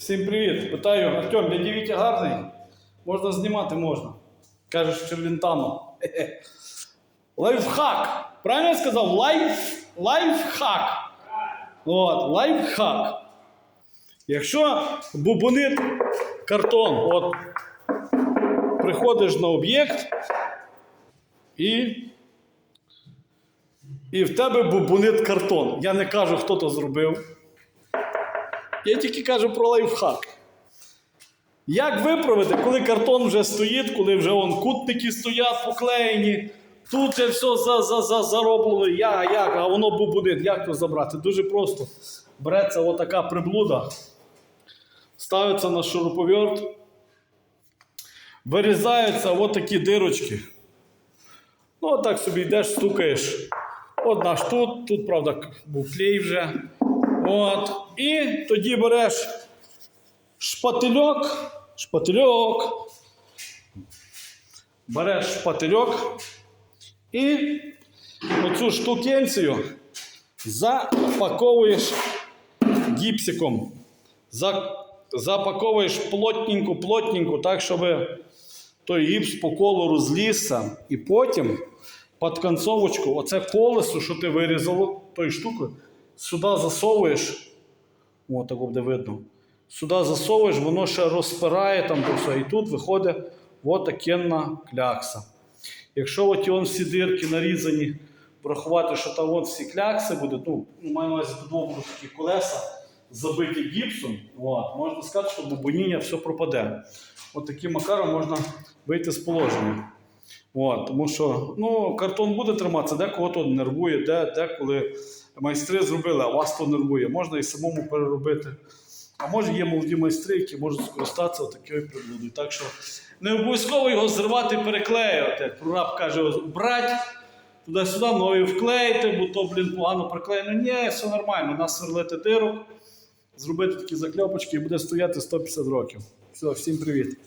Всім привіт. Питаю, Артем, дядя Вітя гарний? Можна знімати можна. Кажеш Черлінтану. Лайфхак. Правильно я сказав? Лайф, лайфхак. От, лайфхак. Якщо бубонит картон, от приходиш на об'єкт і, і в тебе бубонит картон. Я не кажу, хто то зробив. Я тільки кажу про лайфхак. Як виправити, коли картон вже стоїть, коли вже вон кутники стоять поклеєні, тут вже все за, за, за, зароблено, я, як, а воно бубонит, як то забрати? Дуже просто. Береться отака приблуда, ставиться на шуруповерт, вирізаються отакі дирочки. Ну, отак собі йдеш, стукаєш. Одна ж тут, тут, правда, був клей вже. От. І тоді береш шпательок, шпательок. Береш шпательок і оцю штукенцію запаковуєш гіпсиком. Запаковуєш плотненько, плотненько, так, щоб той гіпс по колу розлізся. І потім під концовочку, оце колесо, що ти вирізало, тою штукою, сюди засовуєш. О, так буде видно. Сюди засовуєш, воно ще розпирає там то все. І тут виходить отакенна клякса. Якщо от і всі дирки нарізані, врахувати, що там от всі клякси будуть, ну, ну маю на увазі будуть такі колеса, забиті гіпсом, от, можна сказати, що бубоніння все пропаде. От таким макаром можна вийти з положення. От, тому що ну, картон буде триматися, декого то нервує, де, деколи майстри зробили, а вас то нервує. Можна і самому переробити. А може є молоді майстри, які можуть скористатися такою приблудою. Так що не обов'язково його зривати і переклеювати. Як прораб каже, брать туди-сюди, нові вклеїти, бо то, блін, погано приклеєно. Ні, все нормально. Нас сверлити дирок, зробити такі закльопочки і буде стояти 150 років. Все, всім привіт.